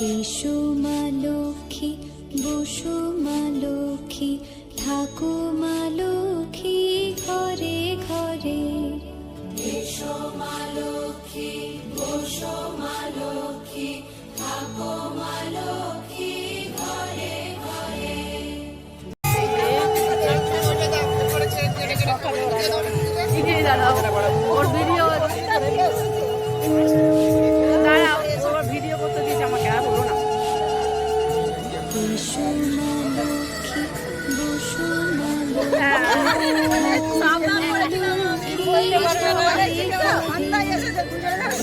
বসো মা লক্ষ্মী থাকো মা লক্ষ্মী ঘরে ঘরে। এসো মা লক্ষ্মী বসো মা লক্ষ্মী থাকো মা লক্ষ্মী ঘরে ঘরে। দাঁড়াও ওর ভিডিও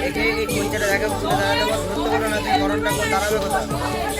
এই যে এই কোনটা জায়গা বলে দাঁড়ালে ধরতে পারো না তুমি গরমটা দাঁড়াবে কোথায়